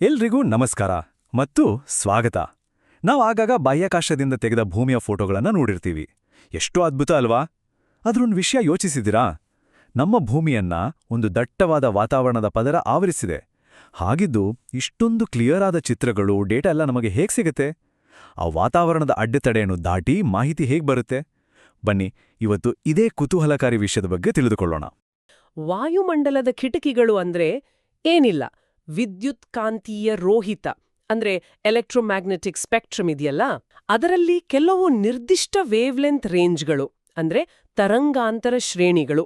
ಎಲ್ರಿಗೂ ನಮಸ್ಕಾರ ಮತ್ತು ಸ್ವಾಗತ. ನಾವು ಆಗಾಗ ಬಾಹ್ಯಾಕಾಶದಿಂದ ತೆಗೆದ ಭೂಮಿಯ ಫೋಟೋಗಳನ್ನು ನೋಡಿರ್ತೀವಿ. ಎಷ್ಟೋ ಅದ್ಭುತ ಅಲ್ವಾ? ಅದರೊಂದು ವಿಷಯ ಯೋಚಿಸಿದಿರಾ ನಮ್ಮ ಭೂಮಿಯನ್ನ ಒಂದು ದಟ್ಟವಾದ ವಾತಾವರಣದ ಪದರ ಆವರಿಸಿದೆ. ಹಾಗಿದ್ದು ಇಷ್ಟೊಂದು ಕ್ಲಿಯರ್ ಆದ ಚಿತ್ರಗಳು ಡೇಟಾ ಎಲ್ಲ ನಮಗೆ ಹೇಗೆ ಸಿಗುತ್ತೆ? ಆ ವಾತಾವರಣದ ಅಡ್ಡೆತಡೆಯನ್ನು ದಾಟಿ ಮಾಹಿತಿ ಹೇಗೆ ಬರುತ್ತೆ? ಬನ್ನಿ, ಇವತ್ತು ಇದೇ ಕುತೂಹಲಕಾರಿ ವಿಷಯದ ಬಗ್ಗೆ ತಿಳಿದುಕೊಳ್ಳೋಣ. ವಾಯುಮಂಡಲದ ಕಿಟಕಿಗಳು ಅಂದ್ರೆ ಏನಿಲ್ಲ. ವಿದ್ಯುತ್ ಕಾಂತೀಯ ರೋಹಿತ, ಅಂದ್ರೆ ಎಲೆಕ್ಟ್ರೋಮ್ಯಾಗ್ನೆಟಿಕ್ ಸ್ಪೆಕ್ಟ್ರಮ್ ಇದೆಯಲ್ಲ, ಅದರಲ್ಲಿ ಕೆಲವು ನಿರ್ದಿಷ್ಟ ವೇವ್ಲೆಂತ್ ರೇಂಜ್ಗಳು ಅಂದ್ರೆ ತರಂಗಾಂತರ ಶ್ರೇಣಿಗಳು.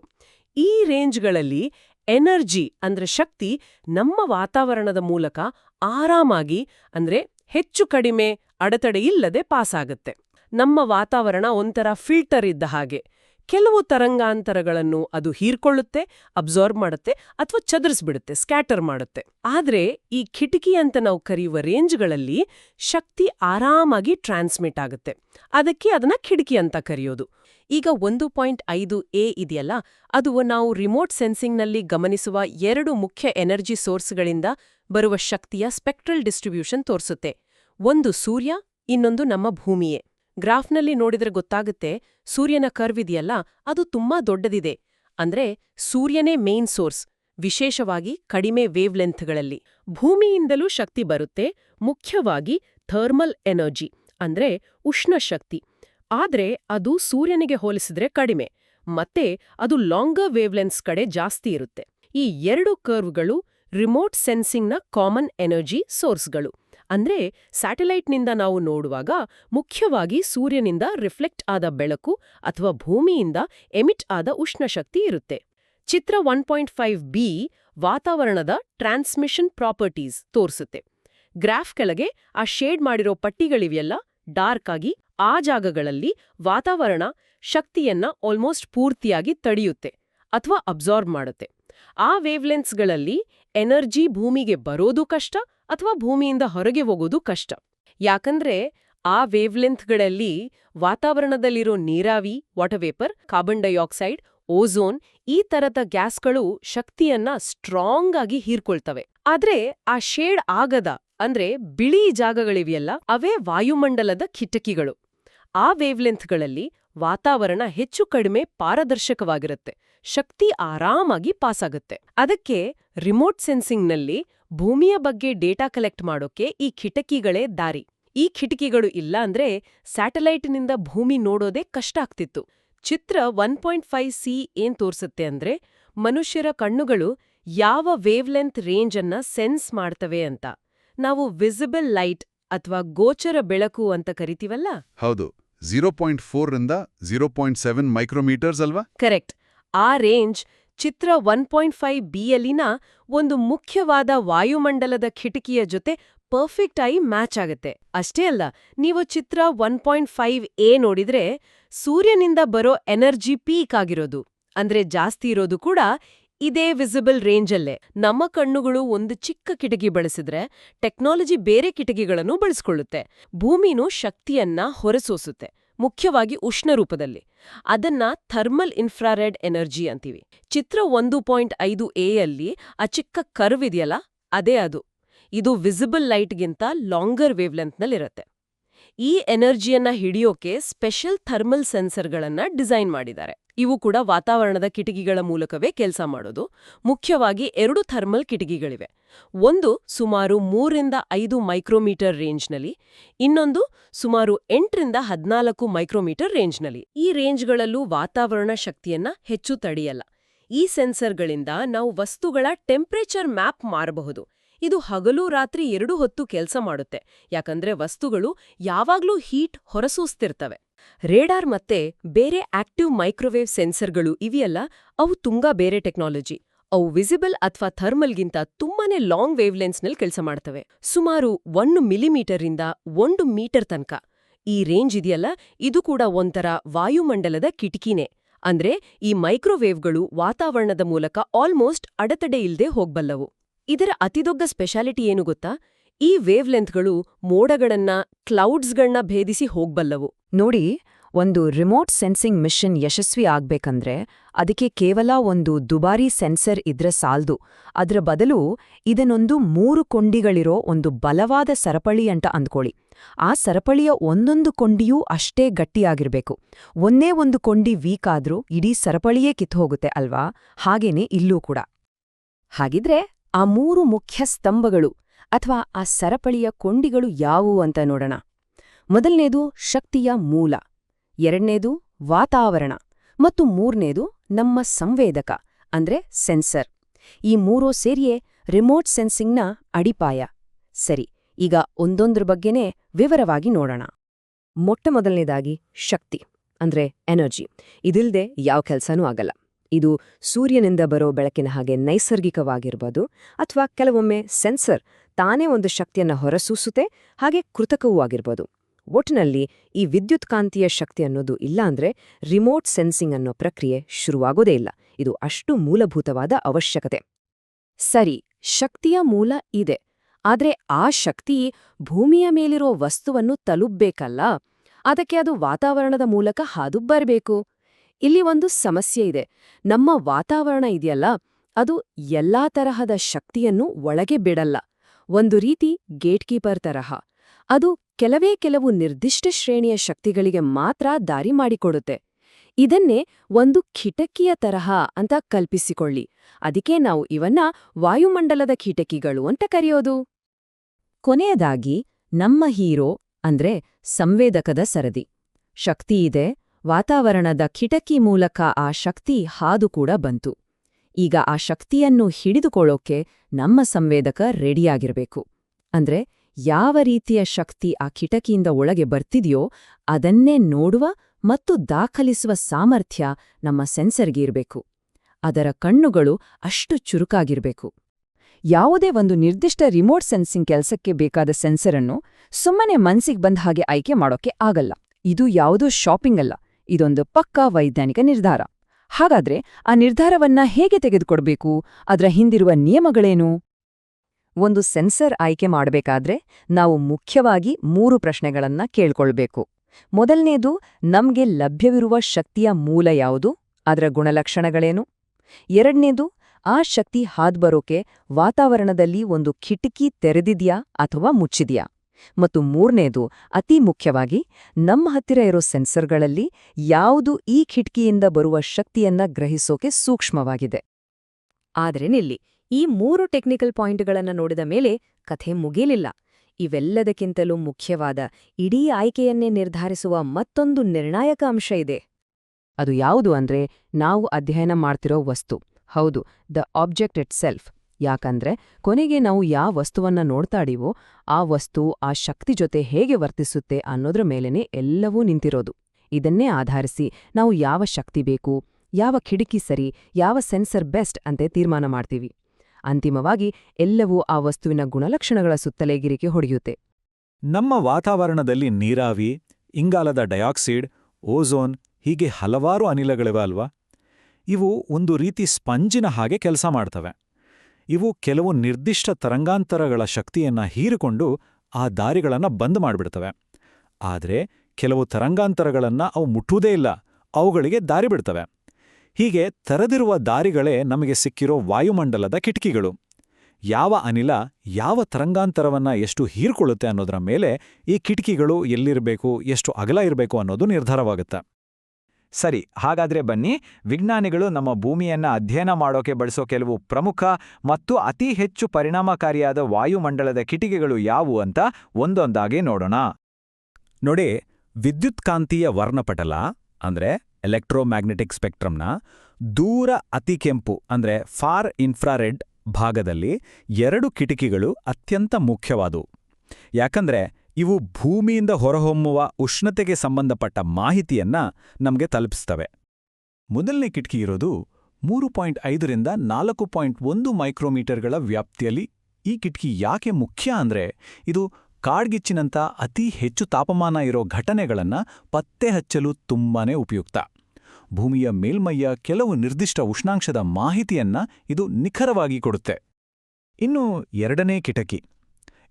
ಈ ರೇಂಜ್ಗಳಲ್ಲಿ ಎನರ್ಜಿ ಅಂದ್ರೆ ಶಕ್ತಿ, ನಮ್ಮ ವಾತಾವರಣದ ಮೂಲಕ ಆರಾಮಾಗಿ, ಅಂದ್ರೆ ಹೆಚ್ಚು ಕಡಿಮೆ ಅಡೆತಡೆಯಿಲ್ಲದೆ ಪಾಸಾಗತ್ತೆ ನಮ್ಮ ವಾತಾವರಣ ಒಂಥರ ಫಿಲ್ಟರ್ ಇದ್ದ ಹಾಗೆ. ಕೆಲವು ತರಂಗಾಂತರಗಳನ್ನು ಅದು ಹೀರ್ಕೊಳ್ಳುತ್ತೆ, ಅಬ್ಸಾರ್ಬ್ ಮಾಡುತ್ತೆ ಅಥವಾ ಚದುರಿಸ್ಬಿಡುತ್ತೆ, ಸ್ಕ್ಯಾಟರ್ ಮಾಡುತ್ತೆ. ಆದರೆ ಈ ಕಿಟಕಿ ಅಂತ ನಾವು ಕರೆಯುವ ರೇಂಜ್ಗಳಲ್ಲಿ ಶಕ್ತಿ ಆರಾಮಾಗಿ ಟ್ರಾನ್ಸ್ಮಿಟ್ ಆಗುತ್ತೆ. ಅದಕ್ಕೆ ಅದನ್ನ ಕಿಟಕಿ ಅಂತ ಕರೆಯೋದು. ಈಗ ಒಂದು ಪಾಯಿಂಟ್ ಐದು ಎ ಇದೆಯಲ್ಲ, ಅದು ನಾವು ರಿಮೋಟ್ ಸೆನ್ಸಿಂಗ್ನಲ್ಲಿ ಗಮನಿಸುವ ಎರಡು ಮುಖ್ಯ ಎನರ್ಜಿ ಸೋರ್ಸ್ಗಳಿಂದ ಬರುವ ಶಕ್ತಿಯ ಸ್ಪೆಕ್ಟ್ರಲ್ ಡಿಸ್ಟ್ರಿಬ್ಯೂಷನ್ ತೋರಿಸುತ್ತೆ. ಒಂದು ಸೂರ್ಯ, ಇನ್ನೊಂದು ನಮ್ಮ ಭೂಮಿಯೇ. ಗ್ರಾಫ್ನಲ್ಲಿ ನೋಡಿದ್ರೆ ಗೊತ್ತಾಗುತ್ತೆ ಸೂರ್ಯನ ಕರ್ವ್ ಇದೆಯಲ್ಲ, ಅದು ತುಂಬಾ ದೊಡ್ಡದಿದೆ. ಅಂದ್ರೆ ಸೂರ್ಯನೇ ಮೇನ್ ಸೋರ್ಸ್, ವಿಶೇಷವಾಗಿ ಕಡಿಮೆ ವೇವ್ಲೆಂತ್ಗಳಲ್ಲಿ ಭೂಮಿಯಿಂದಲೂ ಶಕ್ತಿ ಬರುತ್ತೆ, ಮುಖ್ಯವಾಗಿ ಥರ್ಮಲ್ ಎನರ್ಜಿ, ಅಂದ್ರೆ ಉಷ್ಣ ಶಕ್ತಿ. ಆದ್ರೆ ಅದು ಸೂರ್ಯನಿಗೆ ಹೋಲಿಸಿದ್ರೆ ಕಡಿಮೆ, ಮತ್ತೆ ಅದು ಲಾಂಗರ್ ವೇವ್ಲೆನ್ಸ್ ಕಡೆ ಜಾಸ್ತಿ ಇರುತ್ತೆ. ಈ ಎರಡು ಕರ್ವ್ಗಳು ರಿಮೋಟ್ ಸೆನ್ಸಿಂಗ್ನ ಕಾಮನ್ ಎನರ್ಜಿ ಸೋರ್ಸ್ಗಳು ಅಂದ್ರೆ ಸ್ಯಾಟಲೈಟ್ನಿಂದ ನಾವು ನೋಡುವಾಗ ಮುಖ್ಯವಾಗಿ ಸೂರ್ಯನಿಂದ ರಿಫ್ಲೆಕ್ಟ್ ಆದ ಬೆಳಕು ಅಥವಾ ಭೂಮಿಯಿಂದ ಎಮಿಟ್ ಆದ ಉಷ್ಣಶಕ್ತಿ ಇರುತ್ತೆ. ಚಿತ್ರ ಒನ್ ಪಾಯಿಂಟ್ ಫೈವ್ ಬಿ ವಾತಾವರಣದ ಟ್ರಾನ್ಸ್ಮಿಷನ್ ಪ್ರಾಪರ್ಟೀಸ್ ತೋರಿಸುತ್ತೆ. ಗ್ರಾಫ್ ಕೆಳಗೆ ಆ ಶೇಡ್ ಮಾಡಿರೋ ಪಟ್ಟಿಗಳಿವೆಯಲ್ಲ ಡಾರ್ಕ್ ಆಗಿ ಆ ಜಾಗಗಳಲ್ಲಿ ವಾತಾವರಣ ಶಕ್ತಿಯನ್ನ ಆಲ್ಮೋಸ್ಟ್ ಪೂರ್ತಿಯಾಗಿ ತಡೆಯುತ್ತೆ ಅಥವಾ ಅಬ್ಸಾರ್ಬ್ ಮಾಡುತ್ತೆ. ಆ ವೇವ್ಲೆನ್ಸ್ಗಳಲ್ಲಿ ಎನರ್ಜಿ ಭೂಮಿಗೆ ಬರೋದು ಕಷ್ಟ ಅಥವಾ ಭೂಮಿಯಿಂದ ಹೊರಗೆ ಹೋಗೋದು ಕಷ್ಟ. ಯಾಕಂದ್ರೆ ಆ ವೇವ್ಲೆಂತ್ಗಳಲ್ಲಿ ವಾತಾವರಣದಲ್ಲಿರೋ ನೀರಾವಿ water vapour carbon dioxide ozone ಈ ತರದ ಗ್ಯಾಸ್ಗಳು ಶಕ್ತಿಯನ್ನ ಸ್ಟ್ರಾಂಗ್ ಆಗಿ ಹೀರ್ಕೊಳ್ತವೆ. ಆದ್ರೆ ಆ ಶೇಡ್ ಆಗದ ಅಂದ್ರೆ ಬಿಳಿ ಜಾಗಗಳಿವೆಯಲ್ಲ, ಅವೇ ವಾಯುಮಂಡಲದ ಕಿಟಕಿಗಳು. ಆ ವೇವ್ಲೆಂತ್ಗಳಲ್ಲಿ ವಾತಾವರಣ ಹೆಚ್ಚು ಕಡಿಮೆ ಪಾರದರ್ಶಕವಾಗಿರುತ್ತೆ. ಶಕ್ತಿ ಆರಾಮಾಗಿ ಪಾಸಾಗುತ್ತೆ. ಅದಕ್ಕೆ ರಿಮೋಟ್ ಸೆನ್ಸಿಂಗ್ನಲ್ಲಿ ಭೂಮಿಯ ಬಗ್ಗೆ ಡೇಟಾ ಕಲೆಕ್ಟ್ ಮಾಡೋಕೆ ಈ ಕಿಟಕಿಗಳೇ ದಾರಿ. ಈ ಕಿಟಕಿಗಳು ಇಲ್ಲ ಅಂದ್ರೆ ಸ್ಯಾಟಲೈಟ್ನಿಂದ ಭೂಮಿ ನೋಡೋದೇ ಕಷ್ಟ ಆಗ್ತಿತ್ತು. ಚಿತ್ರ ಒನ್ ಪಾಯಿಂಟ್ ಫೈವ್ ಸಿ ಏನ್ ತೋರಿಸುತ್ತೆ ಅಂದ್ರೆ ಮನುಷ್ಯರ ಕಣ್ಣುಗಳು ಯಾವ ವೇವ್ಲೆಂತ್ ರೇಂಜ್ ಅನ್ನ ಸೆನ್ಸ್ ಮಾಡ್ತವೆ ಅಂತ. ನಾವು ವಿಸಿಬಲ್ ಲೈಟ್ ಅಥವಾ ಗೋಚರ ಬೆಳಕು ಅಂತ ಕರಿತೀವಲ್ಲ? ಹೌದು. ಜೀರೋ ಪಾಯಿಂಟ್ ಫೋರ್ ರಿಂದ ಝೀರೋ ಪಾಯಿಂಟ್ ಸೆವೆನ್ ಮೈಕ್ರೋಮೀಟರ್ಸ್ ಅಲ್ವಾ? ಕರೆಕ್ಟ್. ಆ ರೇಂಜ್ ಚಿತ್ರ ಒನ್ ಪಾಯಿಂಟ್ ಫೈವ್ ಬಿಯಲ್ಲಿನ ಒಂದು ಮುಖ್ಯವಾದ ವಾಯುಮಂಡಲದ ಕಿಟಕಿಯ ಜೊತೆ ಪರ್ಫೆಕ್ಟ್ ಆಗಿ ಮ್ಯಾಚ್ ಆಗುತ್ತೆ. ಅಷ್ಟೇ ಅಲ್ಲ, ನೀವು ಚಿತ್ರ ಒನ್ ಪಾಯಿಂಟ್ ಫೈವ್ ಎ ನೋಡಿದ್ರೆ ಸೂರ್ಯನಿಂದ ಬರೋ ಎನರ್ಜಿ ಪೀಕ್ ಆಗಿರೋದು. ಅಂದ್ರೆ ಜಾಸ್ತಿ ಇರೋದು ಕೂಡ ಇದೇ ವಿಸಿಬಲ್ ರೇಂಜಲ್ಲೇ. ನಮ್ಮ ಕಣ್ಣುಗಳು ಒಂದು ಚಿಕ್ಕ ಕಿಟಕಿ ಬಳಸಿದ್ರೆ ಟೆಕ್ನಾಲಜಿ ಬೇರೆ ಕಿಟಕಿಗಳನ್ನು ಬಳಸ್ಕೊಳ್ಳುತ್ತೆ. ಭೂಮಿನೂ ಶಕ್ತಿಯನ್ನ ಹೊರಸೂಸುತ್ತೆ, ಮುಖ್ಯವಾಗಿ ಉಷ್ಣ ರೂಪದಲ್ಲಿ. ಅದನ್ನ ಥರ್ಮಲ್ ಇನ್ಫ್ರಾರೆಡ್ ಎನರ್ಜಿ ಅಂತೀವಿ. ಚಿತ್ರ ಒಂದು ಪಾಯಿಂಟ್ ಐದು ಎಯಲ್ಲಿ ಆ ಚಿಕ್ಕ ಕರ್ವ್ ಇದೆಯಲ್ಲ, ಅದೇ ಅದು. ಇದು ವಿಸಿಬಲ್ ಲೈಟ್ಗಿಂತ ಲಾಂಗರ್ ವೇವ್ಲೆಂತ್ನಲ್ಲಿರುತ್ತೆ. ಈ ಎನರ್ಜಿಯನ್ನ ಹಿಡಿಯೋಕೆ ಸ್ಪೆಷಲ್ ಥರ್ಮಲ್ ಸೆನ್ಸರ್ಗಳನ್ನ ಡಿಸೈನ್ ಮಾಡಿದ್ದಾರೆ. ಇವು ಕೂಡ ವಾತಾವರಣದ ಕಿಟಕಿಗಳ ಮೂಲಕವೇ ಕೆಲಸ ಮಾಡೋದು. ಮುಖ್ಯವಾಗಿ ಎರಡು ಥರ್ಮಲ್ ಕಿಟಕಿಗಳಿವೆ. ಒಂದು ಸುಮಾರು ಮೂರಿಂದ ಐದು ಮೈಕ್ರೋಮೀಟರ್ ರೇಂಜ್ನಲ್ಲಿ, ಇನ್ನೊಂದು ಸುಮಾರು ಎಂಟರಿಂದ ಹದಿನಾಲ್ಕು ಮೈಕ್ರೋಮೀಟರ್ ರೇಂಜ್ನಲ್ಲಿ. ಈ ರೇಂಜ್ಗಳಲ್ಲೂ ವಾತಾವರಣ ಶಕ್ತಿಯನ್ನ ಹೆಚ್ಚು ತಡೆಯಲ್ಲ. ಈ ಸೆನ್ಸರ್ಗಳಿಂದ ನಾವು ವಸ್ತುಗಳ ಟೆಂಪ್ರೇಚರ್ ಮ್ಯಾಪ್ ಮಾರಬಹುದು ಇದು ಹಗಲು ರಾತ್ರಿ ಎರಡು ಹೊತ್ತು ಕೆಲಸ ಮಾಡುತ್ತೆ. ಯಾಕಂದ್ರೆ ವಸ್ತುಗಳು ಯಾವಾಗ್ಲೂ ಹೀಟ್ ಹೊರಸೂಸ್ತಿರ್ತವೆ. ರೇಡಾರ್ ಮತ್ತೆ ಬೇರೆ ಆಕ್ಟಿವ್ ಮೈಕ್ರೋವೇವ್ ಸೆನ್ಸರ್ಗಳು ಇವೆಯಲ್ಲ, ಅವು ತುಂಬಾ ಬೇರೆ ಟೆಕ್ನಾಲಜಿ. ಅವು ವಿಸಿಬಲ್ ಅಥವಾ ಥರ್ಮಲ್ಗಿಂತ ತುಂಬಾನೇ ಲಾಂಗ್ ವೇವ್ಲೆನ್ಸ್ನಲ್ಲಿ ಕೆಲಸ ಮಾಡ್ತವೆ. ಸುಮಾರು ಒಂದು ಮಿಲಿಮೀಟರಿಂದ ಒಂದು ಮೀಟರ್ ತನಕ. ಈ ರೇಂಜ್ ಇದೆಯಲ್ಲ, ಇದು ಕೂಡ ಒಂಥರ ವಾಯುಮಂಡಲದ ಕಿಟಕಿನೇ. ಅಂದ್ರೆ ಈ ಮೈಕ್ರೋವೇವ್ಗಳು ವಾತಾವರಣದ ಮೂಲಕ ಆಲ್ಮೋಸ್ಟ್ ಅಡೆತಡೆ ಇಲ್ದೇ ಹೋಗ್ಬಲ್ಲವು. ಇದರ ಅತಿದೊಡ್ಡ ಸ್ಪೆಷಾಲಿಟಿ ಏನು ಗೊತ್ತಾ? ಈ ವೇವ್ ಲೆಂತ್ಗಳು ಮೋಡಗಳನ್ನ ಕ್ಲೌಡ್ಸ್ಗಳನ್ನ ಭೇದಿಸಿ ಹೋಗ್ಬಲ್ಲವು. ನೋಡಿ, ಒಂದು ರಿಮೋಟ್ ಸೆನ್ಸಿಂಗ್ ಮಿಷನ್ ಯಶಸ್ವಿ ಆಗ್ಬೇಕಂದ್ರೆ ಅದಕ್ಕೆ ಕೇವಲ ಒಂದು ದುಬಾರಿ ಸೆನ್ಸರ್ ಇದ್ರೆ ಸಾಲ್ದು. ಅದರ ಬದಲು ಇದನ್ನೊಂದು ಮೂರು ಕೊಂಡಿಗಳಿರೋ ಒಂದು ಬಲವಾದ ಸರಪಳಿ ಅಂತ ಅಂದ್ಕೊಳ್ಳಿ. ಆ ಸರಪಳಿಯ ಒಂದೊಂದು ಕೊಂಡಿಯೂ ಅಷ್ಟೇ ಗಟ್ಟಿಯಾಗಿರ್ಬೇಕು. ಒಂದೇ ಒಂದು ಕೊಂಡಿ ವೀಕ್ ಆದ್ರೂ ಇಡೀ ಸರಪಳಿಯೇ ಕಿತ್ತು ಹೋಗುತ್ತೆ ಅಲ್ವಾ? ಹಾಗೇನೆ ಇಲ್ಲೂ ಕೂಡ. ಹಾಗಿದ್ರೆ ಆ ಮೂರು ಮುಖ್ಯ ಸ್ತಂಭಗಳು ಅಥವಾ ಆ ಸರಪಳಿಯ ಕೊಂಡಿಗಳು ಯಾವುವು ಅಂತ ನೋಡೋಣ. ಮೊದಲನೇದು ಶಕ್ತಿಯ ಮೂಲ, ಎರಡನೇದು ವಾತಾವರಣ ಮತ್ತು ಮೂರನೇದು ನಮ್ಮ ಸಂವೇದಕ, ಅಂದ್ರೆ ಸೆನ್ಸರ್. ಈ ಮೂರೋ ಸೇರಿಯೇ ರಿಮೋಟ್ ಸೆನ್ಸಿಂಗ್ನ ಅಡಿಪಾಯ. ಸರಿ, ಈಗ ಒಂದೊಂದ್ರ ಬಗ್ಗೆನೇ ವಿವರವಾಗಿ ನೋಡೋಣ. ಮೊಟ್ಟ ಮೊದಲನೇದಾಗಿ ಶಕ್ತಿ, ಅಂದ್ರೆ ಎನರ್ಜಿ. ಇದಿಲ್ದೆ ಯಾವ ಕೆಲಸನೂ ಆಗಲ್ಲ. ಇದು ಸೂರ್ಯನಿಂದ ಬರೋ ಬೆಳಕಿನ ಹಾಗೆ ನೈಸರ್ಗಿಕವಾಗಿರ್ಬೋದು ಅಥವಾ ಕೆಲವೊಮ್ಮೆ ಸೆನ್ಸರ್ ತಾನೇ ಒಂದು ಶಕ್ತಿಯನ್ನ ಹೊರಸೂಸುತ್ತೆ, ಹಾಗೆ ಕೃತಕವೂ ಆಗಿರ್ಬೋದು. ಒಟ್ಟಿನಲ್ಲಿ ಈ ವಿದ್ಯುತ್ ಕಾಂತೀಯ ಶಕ್ತಿ ಅನ್ನೋದು ಇಲ್ಲಾಂದ್ರೆ ರಿಮೋಟ್ ಸೆನ್ಸಿಂಗ್ ಅನ್ನೋ ಪ್ರಕ್ರಿಯೆ ಶುರುವಾಗೋದೇ ಇಲ್ಲ. ಇದು ಅಷ್ಟು ಮೂಲಭೂತವಾದ ಅವಶ್ಯಕತೆ. ಸರಿ, ಶಕ್ತಿಯ ಮೂಲ ಇದೆ. ಆದ್ರೆ ಆ ಶಕ್ತಿ ಭೂಮಿಯ ಮೇಲಿರೋ ವಸ್ತುವನ್ನು ತಲುಪಬೇಕಲ್ಲ? ಅದಕ್ಕೆ ಅದು ವಾತಾವರಣದ ಮೂಲಕ ಹಾದು ಬರ್ಬೇಕು. ಇಲ್ಲಿ ಒಂದು ಸಮಸ್ಯೆ ಇದೆ. ನಮ್ಮ ವಾತಾವರಣ ಇದೆಯಲ್ಲ, ಅದು ಎಲ್ಲಾ ತರಹದ ಶಕ್ತಿಯನ್ನು ಒಳಗೆ ಬಿಡಲ್ಲ. ಒಂದು ರೀತಿ ಗೇಟ್ಕೀಪರ್ ತರಹ. ಅದು ಕೆಲವೇ ಕೆಲವು ನಿರ್ದಿಷ್ಟ ಶ್ರೇಣಿಯ ಶಕ್ತಿಗಳಿಗೆ ಮಾತ್ರ ದಾರಿ ಮಾಡಿಕೊಡುತ್ತೆ. ಇದನ್ನೇ ಒಂದು ಕಿಟಕಿಯ ತರಹ ಅಂತ ಕಲ್ಪಿಸಿಕೊಳ್ಳಿ. ಅದಕ್ಕೆ ನಾವು ಇವನ್ನ ವಾಯುಮಂಡಲದ ಕಿಟಕಿಗಳು ಅಂತ ಕರೆಯೋದು. ಕೊನೆಯದಾಗಿ, ನಮ್ಮ ಹೀರೋ ಅಂದ್ರೆ ಸಂವೇದಕದ ಸರದಿ. ಶಕ್ತಿ ಇದೆ ವಾತಾವರಣದ ಕಿಟಕಿ ಮೂಲಕ ಆ ಶಕ್ತಿ ಹಾದು ಕೂಡ ಬಂತು. ಈಗ ಆ ಶಕ್ತಿಯನ್ನು ಹಿಡಿದುಕೊಳ್ಳೋಕೆ ನಮ್ಮ ಸಂವೇದಕ ರೆಡಿಯಾಗಿರಬೇಕು. ಅಂದ್ರೆ ಯಾವ ರೀತಿಯ ಶಕ್ತಿ ಆ ಕಿಟಕಿಯಿಂದ ಒಳಗೆ ಬರ್ತಿದೆಯೋ ಅದನ್ನೇ ನೋಡುವ ಮತ್ತು ದಾಖಲಿಸುವ ಸಾಮರ್ಥ್ಯ ನಮ್ಮ ಸೆನ್ಸರ್ಗೆ ಇರಬೇಕು. ಅದರ ಕಣ್ಣುಗಳು ಅಷ್ಟು ಚುರುಕಾಗಿರಬೇಕು. ಯಾವುದೇ ಒಂದು ನಿರ್ದಿಷ್ಟ ರಿಮೋಟ್ ಸೆನ್ಸಿಂಗ್ ಕೆಲಸಕ್ಕೆ ಬೇಕಾದ ಸೆನ್ಸರನ್ನು ಸುಮ್ಮನೆ ಮನ್ಸಿಗೆ ಬಂದ ಹಾಗೆ ಆಯ್ಕೆ ಮಾಡೋಕೆ ಆಗಲ್ಲ. ಇದು ಯಾವುದೋ ಶಾಪಿಂಗ್ ಅಲ್ಲ. ಇದೊಂದು ಪಕ್ಕಾ ವೈಜ್ಞಾನಿಕ ನಿರ್ಧಾರ. ಹಾಗಾದ್ರೆ ಆ ನಿರ್ಧಾರವನ್ನ ಹೇಗೆ ತೆಗೆದುಕೊಡ್ಬೇಕು? ಅದರ ಹಿಂದಿರುವ ನಿಯಮಗಳೇನು? ಒಂದು ಸೆನ್ಸರ್ ಆಯ್ಕೆ ಮಾಡಬೇಕಾದ್ರೆ ನಾವು ಮುಖ್ಯವಾಗಿ ಮೂರು ಪ್ರಶ್ನೆಗಳನ್ನ ಕೇಳ್ಕೊಳ್ಬೇಕು. ಮೊದಲನೇದು, ನಮ್ಗೆ ಲಭ್ಯವಿರುವ ಶಕ್ತಿಯ ಮೂಲ ಯಾವುದು? ಅದರ ಗುಣಲಕ್ಷಣಗಳೇನು? ಎರಡನೇದು, ಆ ಶಕ್ತಿ ಹಾದ್ಬರೋಕೆ ವಾತಾವರಣದಲ್ಲಿ ಒಂದು ಕಿಟಕಿ ತೆರೆದಿದ್ಯಾ ಅಥವಾ ಮುಚ್ಚಿದ್ಯಾ? ಮತ್ತು ಮೂರನೇದು ಅತಿ ಮುಖ್ಯವಾಗಿ ನಮ್ಮ ಹತ್ತಿರ ಇರೋ ಸೆನ್ಸರ್ಗಳಲ್ಲಿ ಯಾವುದು ಈ ಕಿಟಕಿಯಿಂದ ಬರುವ ಶಕ್ತಿಯನ್ನ ಗ್ರಹಿಸೋಕೆ ಸೂಕ್ಷ್ಮವಾಗಿದೆ. ಆದರೆ ನಿಲ್ಲಿ, ಈ ಮೂರು ಟೆಕ್ನಿಕಲ್ ಪಾಯಿಂಟ್ಗಳನ್ನು ನೋಡಿದ ಮೇಲೆ ಕಥೆ ಮುಗಿಯಲಿಲ್ಲ ಇವೆಲ್ಲದಕ್ಕಿಂತಲೂ ಮುಖ್ಯವಾದ ಇಡೀ ಆಯ್ಕೆಯನ್ನೇ ನಿರ್ಧರಿಸುವ ಮತ್ತೊಂದು ನಿರ್ಣಾಯಕ ಅಂಶ ಇದೆ. ಅದು ಯಾವುದು ಅಂದ್ರೆ ನಾವು ಅಧ್ಯಯನ ಮಾಡ್ತಿರೋ ವಸ್ತು. ಹೌದು, ದ ಆಬ್ಜೆಕ್ಟ್ ಇಟ್ ಸೆಲ್ಫ್ ಯಾಕಂದ್ರೆ ಕೊನೆಗೆ ನಾವು ಯಾವ ವಸ್ತುವನ್ನ ನೋಡ್ತಾಡೀವೋ ಆ ವಸ್ತು ಆ ಶಕ್ತಿ ಜೊತೆ ಹೇಗೆ ವರ್ತಿಸುತ್ತೆ ಅನ್ನೋದ್ರ ಮೇಲೆನೇ ಎಲ್ಲವೂ ನಿಂತಿರೋದು. ಇದನ್ನೇ ಆಧರಿಸಿ ನಾವು ಯಾವ ಶಕ್ತಿ ಬೇಕು, ಯಾವ ಕಿಟಕಿ ಸರಿ, ಯಾವ ಸೆನ್ಸರ್ ಬೆಸ್ಟ್ ಅಂತೆ ತೀರ್ಮಾನ ಮಾಡ್ತೀವಿ. ಅಂತಿಮವಾಗಿ ಎಲ್ಲವೂ ಆ ವಸ್ತುವಿನ ಗುಣಲಕ್ಷಣಗಳ ಸುತ್ತಲೇ ಗಿರಿಕೆ ಹೊಡೆಯುತ್ತೆ. ನಮ್ಮ ವಾತಾವರಣದಲ್ಲಿ ನೀರಾವಿ, ಇಂಗಾಲದ ಡಯಾಕ್ಸೈಡ್ ಓಝೋನ್ ಹೀಗೆ ಹಲವಾರು ಅನಿಲಗಳಿವೆ ಅಲ್ವಾ? ಇವು ಒಂದು ರೀತಿ ಸ್ಪಂಜಿನ ಹಾಗೆ ಕೆಲಸ ಮಾಡ್ತವೆ. ಇವು ಕೆಲವು ನಿರ್ದಿಷ್ಟ ತರಂಗಾಂತರಗಳ ಶಕ್ತಿಯನ್ನ ಹೀರಿಕೊಂಡು ಆ ದಾರಿಗಳನ್ನ ಬಂದ್ ಮಾಡಿಬಿಡ್ತವೆ. ಆದರೆ ಕೆಲವು ತರಂಗಾಂತರಗಳನ್ನ ಅವು ಮುಟ್ಟುವುದೇ ಇಲ್ಲ, ಅವುಗಳಿಗೆ ದಾರಿ ಬಿಡ್ತವೆ. ಹೀಗೆ ತೆರೆದಿರುವ ದಾರಿಗಳೇ ನಮಗೆ ಸಿಕ್ಕಿರೋ ವಾಯುಮಂಡಲದ ಕಿಟಕಿಗಳು. ಯಾವ ಅನಿಲ ಯಾವ ತರಂಗಾಂತರವನ್ನ ಎಷ್ಟು ಹೀರ್ಕೊಳ್ಳುತ್ತೆ ಅನ್ನೋದರ ಮೇಲೆ ಈ ಕಿಟಕಿಗಳು ಎಲ್ಲಿರಬೇಕು, ಎಷ್ಟು ಅಗಲ ಇರಬೇಕು ಅನ್ನೋದು ನಿರ್ಧಾರವಾಗುತ್ತೆ. ಸರಿ, ಹಾಗಾದ್ರೆ ಬನ್ನಿ. ವಿಜ್ಞಾನಿಗಳು ನಮ್ಮ ಭೂಮಿಯನ್ನ ಅಧ್ಯಯನ ಮಾಡೋಕೆ ಬಳಸೋ ಕೆಲವು ಪ್ರಮುಖ ಮತ್ತು ಅತಿ ಹೆಚ್ಚು ಪರಿಣಾಮಕಾರಿಯಾದ ವಾಯುಮಂಡಲದ ಕಿಟಿಕೆಗಳು ಯಾವುವು ಅಂತ ಒಂದೊಂದಾಗಿ ನೋಡೋಣ. ನೋಡಿ, ವಿದ್ಯುತ್ಕಾಂತೀಯ ವರ್ಣಪಟಲ, ಅಂದ್ರೆ ಎಲೆಕ್ಟ್ರೋಮ್ಯಾಗ್ನೆಟಿಕ್ ಸ್ಪೆಕ್ಟ್ರಮ್ನ ದೂರ ಅತಿ ಕೆಂಪು, ಅಂದ್ರೆ ಫಾರ್ ಇನ್ಫ್ರಾರೆಡ್ ಭಾಗದಲ್ಲಿ ಎರಡು ಕಿಟಕಿಗಳು ಅತ್ಯಂತ ಮುಖ್ಯವಾದವು. ಯಾಕಂದ್ರೆ ಇವು ಭೂಮಿಯಿಂದ ಹೊರಹೊಮ್ಮುವ ಉಷ್ಣತೆಗೆ ಸಂಬಂಧಪಟ್ಟ ಮಾಹಿತಿಯನ್ನ ನಮಗೆ ತಲುಪಿಸ್ತವೆ. ಮೊದಲನೇ ಕಿಟಕಿ ಇರೋದು ಮೂರು ಪಾಯಿಂಟ್ ಐದರಿಂದ ನಾಲ್ಕು ಪಾಯಿಂಟ್ ಒಂದು ಮೈಕ್ರೋಮೀಟರ್ಗಳ ವ್ಯಾಪ್ತಿಯಲ್ಲಿ. ಈ ಕಿಟಕಿ ಯಾಕೆ ಮುಖ್ಯ ಅಂದ್ರೆ ಇದು ಕಾಡ್ಗಿಚ್ಚಿನಂಥ ಅತಿ ಹೆಚ್ಚು ತಾಪಮಾನ ಇರೋ ಘಟನೆಗಳನ್ನ ಪತ್ತೆ ಹಚ್ಚಲು ತುಂಬಾನೇ ಉಪಯುಕ್ತ. ಭೂಮಿಯ ಮೇಲ್ಮೈಯ ಕೆಲವು ನಿರ್ದಿಷ್ಟ ಉಷ್ಣಾಂಶದ ಮಾಹಿತಿಯನ್ನ ಇದು ನಿಖರವಾಗಿ ಕೊಡುತ್ತೆ. ಇನ್ನು ಎರಡನೇ ಕಿಟಕಿ.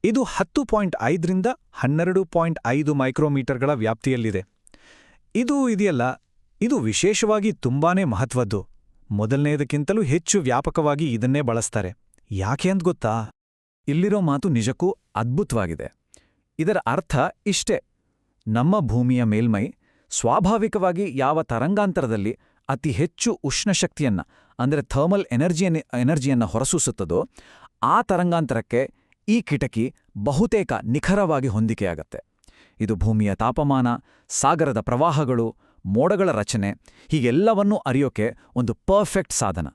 ಇದು ಹತ್ತು ಪಾಯಿಂಟ್ ಐದರಿಂದ ಹನ್ನೆರಡು ಪಾಯಿಂಟ್ ಐದು ಮೈಕ್ರೋಮೀಟರ್ಗಳ ವ್ಯಾಪ್ತಿಯಲ್ಲಿದೆ. ಇದು ಇದೆಯಲ್ಲ, ಇದು ವಿಶೇಷವಾಗಿ ತುಂಬಾನೇ ಮಹತ್ವದ್ದು. ಮೊದಲನೆಯದಕ್ಕಿಂತಲೂ ಹೆಚ್ಚು ವ್ಯಾಪಕವಾಗಿ ಇದನ್ನೇ ಬಳಸ್ತಾರೆ. ಯಾಕೆ ಅಂತ ಗೊತ್ತಾ? ಇಲ್ಲಿರೋ ಮಾತು ನಿಜಕ್ಕೂ ಅದ್ಭುತವಾಗಿದೆ. ಇದರ ಅರ್ಥ ಇಷ್ಟೇ. ನಮ್ಮ ಭೂಮಿಯ ಮೇಲ್ಮೈ ಸ್ವಾಭಾವಿಕವಾಗಿ ಯಾವ ತರಂಗಾಂತರದಲ್ಲಿ ಅತಿ ಹೆಚ್ಚು ಉಷ್ಣಶಕ್ತಿಯನ್ನ, ಅಂದರೆ ಥರ್ಮಲ್ ಎನರ್ಜಿಯನ್ನ, ಎನರ್ಜಿಯನ್ನು ಹೊರಸೂಸುತ್ತದೋ, ಆ ತರಂಗಾಂತರಕ್ಕೆ ಈ ಕಿಟಕಿ ಬಹುತೇಕ ನಿಖರವಾಗಿ ಹೊಂದಿಕೆಯಾಗತ್ತೆ. ಇದು ಭೂಮಿಯ ತಾಪಮಾನ, ಸಾಗರದ ಪ್ರವಾಹಗಳು, ಮೋಡಗಳ ರಚನೆ, ಹೀಗೆಲ್ಲವನ್ನೂ ಅರಿಯೋಕೆ ಒಂದು ಪರ್ಫೆಕ್ಟ್ ಸಾಧನ.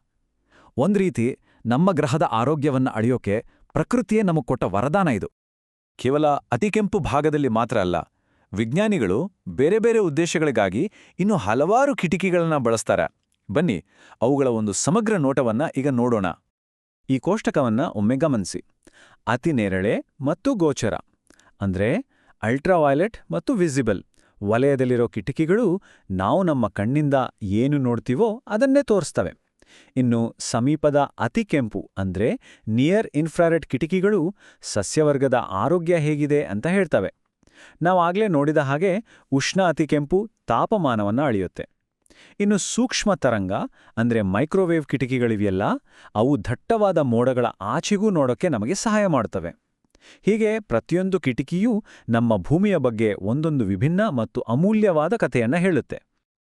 ಒಂದ್ರೀತಿ ನಮ್ಮ ಗ್ರಹದ ಆರೋಗ್ಯವನ್ನ ಅಳೆಯೋಕೆ ಪ್ರಕೃತಿಯೇ ನಮಗೆ ಕೊಟ್ಟ ವರದಾನ ಇದು. ಕೇವಲ ಅತಿಕೆಂಪು ಭಾಗದಲ್ಲಿ ಮಾತ್ರ ಅಲ್ಲ, ವಿಜ್ಞಾನಿಗಳು ಬೇರೆ ಬೇರೆ ಉದ್ದೇಶಗಳಿಗಾಗಿ ಇನ್ನು ಹಲವಾರು ಕಿಟಕಿಗಳನ್ನು ಬಳಸ್ತಾರೆ. ಬನ್ನಿ, ಅವುಗಳ ಒಂದು ಸಮಗ್ರ ನೋಟವನ್ನ ಈಗ ನೋಡೋಣ. ಈ ಕೋಷ್ಟಕವನ್ನ ಒಮ್ಮೆ ಗಮನಿಸಿ ಅತಿ ನೇರಳೆ ಮತ್ತು ಗೋಚರ. ಅಂದ್ರೆ ಅಲ್ಟ್ರಾವೈಲೆಟ್ ಮತ್ತು ವಿಸಿಬಲ್. ವಲಯದಲ್ಲಿರೋ ಕಿಟಕಿಗಳು ನಾವು ನಮ್ಮ ಕಣ್ಣಿಂದ ಏನು ನೋಡ್ತೀವೋ ಅದನ್ನೇ ತೋರಿಸ್ತವೆ. ಇನ್ನು ಸಮೀಪದ ಅತಿ ಕೆಂಪು, ಅಂದ್ರೆ ನಿಯರ್ ಇನ್ಫ್ರಾರೆಡ್ ಕಿಟಕಿಗಳು ಸಸ್ಯವರ್ಗದ ಆರೋಗ್ಯ ಹೇಗಿದೆ ಅಂತ ಹೇಳ್ತವೆ. ನಾವಾಗ್ಲೇ ನೋಡಿದ ಹಾಗೆ ಉಷ್ಣ ಅತಿ ಕೆಂಪು ತಾಪಮಾನವನ್ನ ಅಳೆಯುತ್ತೆ. ಇನ್ನು ಸೂಕ್ಷ್ಮ ತರಂಗ, ಅಂದರೆ ಮೈಕ್ರೋವೇವ್ ಕಿಟಕಿಗಳಿವೆಯಲ್ಲ, ಅವು ದಟ್ಟವಾದ ಮೋಡಗಳ ಆಚೆಗೂ ನೋಡೋಕ್ಕೆ ನಮಗೆ ಸಹಾಯ ಮಾಡ್ತವೆ. ಹೀಗೆ ಪ್ರತಿಯೊಂದು ಕಿಟಕಿಯೂ ನಮ್ಮ ಭೂಮಿಯ ಬಗ್ಗೆ ಒಂದೊಂದು ವಿಭಿನ್ನ ಮತ್ತು ಅಮೂಲ್ಯವಾದ ಕಥೆಯನ್ನು ಹೇಳುತ್ತೆ.